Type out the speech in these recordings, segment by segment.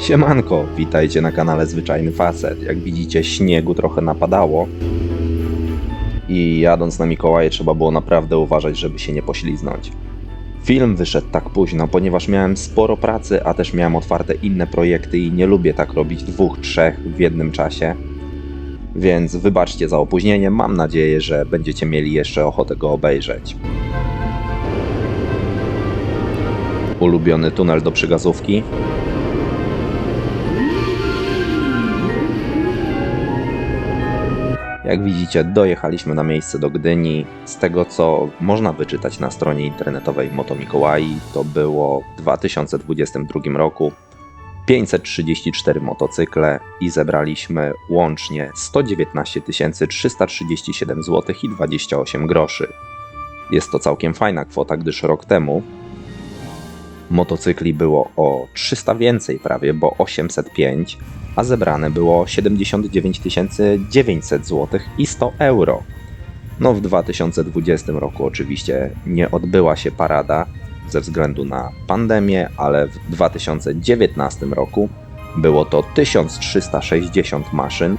Siemanko, witajcie na kanale Zwyczajny Facet. Jak widzicie, śniegu trochę napadało. I jadąc na Mikołaje trzeba było naprawdę uważać, żeby się nie pośliznąć. Film wyszedł tak późno, ponieważ miałem sporo pracy, a też miałem otwarte inne projekty i nie lubię tak robić dwóch, trzech w jednym czasie. Więc wybaczcie za opóźnienie, mam nadzieję, że będziecie mieli jeszcze ochotę go obejrzeć. Ulubiony tunel do przygazówki, Jak widzicie, dojechaliśmy na miejsce do Gdyni. Z tego, co można wyczytać na stronie internetowej Moto Mikołai, to było w 2022 roku 534 motocykle i zebraliśmy łącznie 119 337 zł i 28 groszy. Jest to całkiem fajna kwota, gdyż rok temu motocykli było o 300 więcej prawie, bo 805, a zebrane było 79 900 zł i 100 euro. No w 2020 roku oczywiście nie odbyła się parada ze względu na pandemię, ale w 2019 roku było to 1360 maszyn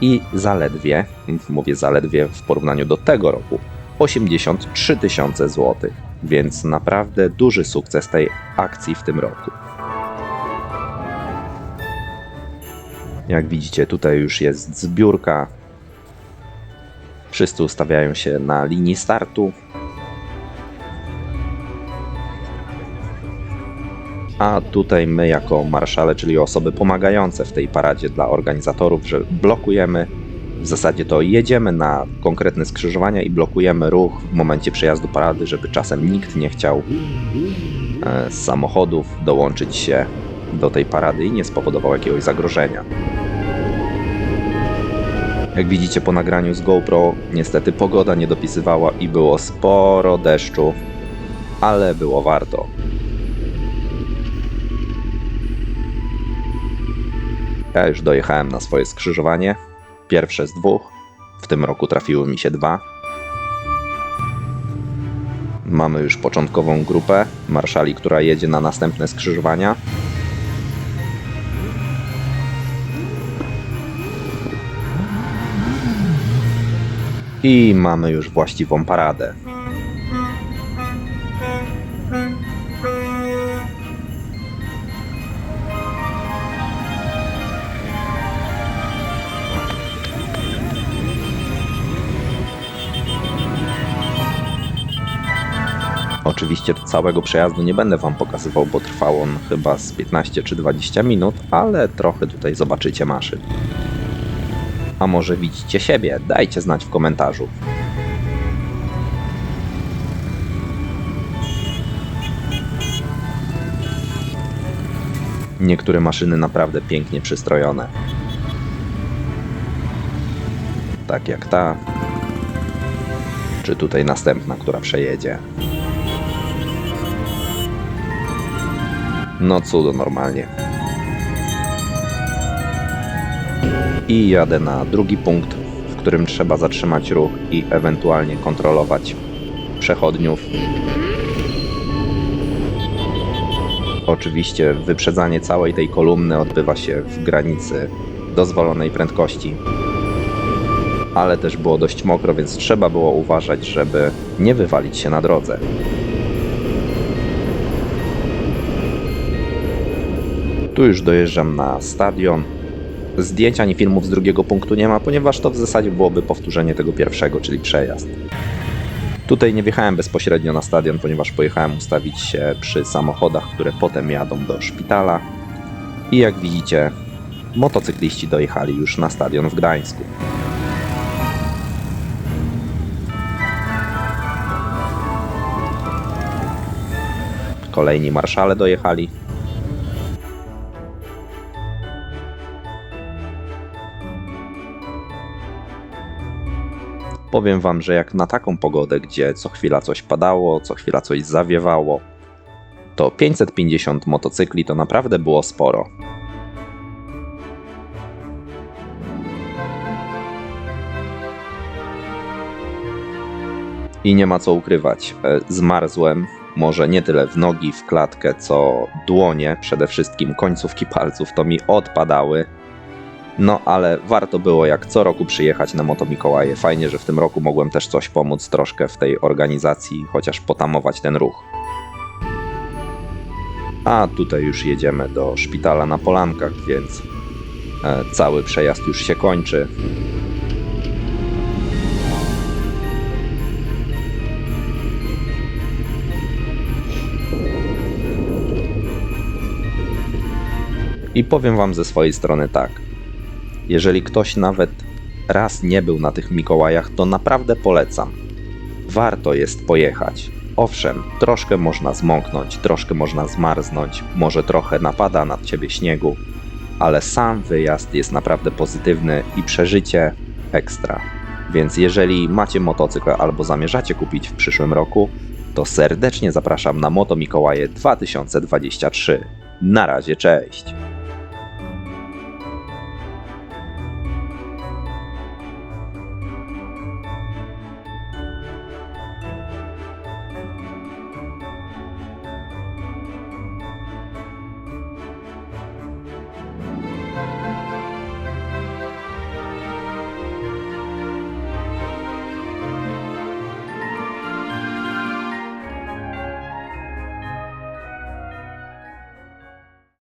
i zaledwie, mówię zaledwie w porównaniu do tego roku, 83 tysiące złotych, więc naprawdę duży sukces tej akcji w tym roku. Jak widzicie, tutaj już jest zbiórka. Wszyscy ustawiają się na linii startu. A tutaj my, jako marszale, czyli osoby pomagające w tej paradzie dla organizatorów, że blokujemy. W zasadzie to jedziemy na konkretne skrzyżowania i blokujemy ruch w momencie przejazdu parady, żeby czasem nikt nie chciał e, z samochodów dołączyć się do tej parady i nie spowodował jakiegoś zagrożenia. Jak widzicie po nagraniu z GoPro, niestety pogoda nie dopisywała i było sporo deszczu, ale było warto. Ja już dojechałem na swoje skrzyżowanie, pierwsze z dwóch. W tym roku trafiły mi się dwa. Mamy już początkową grupę marszali, która jedzie na następne skrzyżowania. I mamy już właściwą paradę. Oczywiście całego przejazdu nie będę Wam pokazywał, bo trwał on chyba z 15 czy 20 minut, ale trochę tutaj zobaczycie maszyn. A może widzicie siebie? Dajcie znać w komentarzu. Niektóre maszyny naprawdę pięknie przystrojone. Tak jak ta. Czy tutaj następna, która przejedzie. No cudo normalnie. I jadę na drugi punkt, w którym trzeba zatrzymać ruch i ewentualnie kontrolować przechodniów. Oczywiście wyprzedzanie całej tej kolumny odbywa się w granicy dozwolonej prędkości. Ale też było dość mokro, więc trzeba było uważać, żeby nie wywalić się na drodze. Tu już dojeżdżam na stadion. Zdjęć ani filmów z drugiego punktu nie ma, ponieważ to w zasadzie byłoby powtórzenie tego pierwszego, czyli przejazd. Tutaj nie wjechałem bezpośrednio na stadion, ponieważ pojechałem ustawić się przy samochodach, które potem jadą do szpitala. I jak widzicie, motocykliści dojechali już na stadion w Gdańsku. Kolejni marszale dojechali. Powiem wam, że jak na taką pogodę, gdzie co chwila coś padało, co chwila coś zawiewało, to 550 motocykli to naprawdę było sporo. I nie ma co ukrywać, e, zmarzłem Może nie tyle w nogi, w klatkę, co dłonie, przede wszystkim końcówki palców, to mi odpadały. No ale warto było jak co roku przyjechać na Moto Mikołaje. Fajnie, że w tym roku mogłem też coś pomóc troszkę w tej organizacji, chociaż potamować ten ruch. A tutaj już jedziemy do szpitala na Polankach, więc e, cały przejazd już się kończy. I powiem Wam ze swojej strony tak. Jeżeli ktoś nawet raz nie był na tych Mikołajach, to naprawdę polecam. Warto jest pojechać. Owszem, troszkę można zmoknąć, troszkę można zmarznąć, może trochę napada na ciebie śniegu, ale sam wyjazd jest naprawdę pozytywny i przeżycie ekstra. Więc jeżeli macie motocykl albo zamierzacie kupić w przyszłym roku, to serdecznie zapraszam na Moto Mikołaje 2023. Na razie, cześć!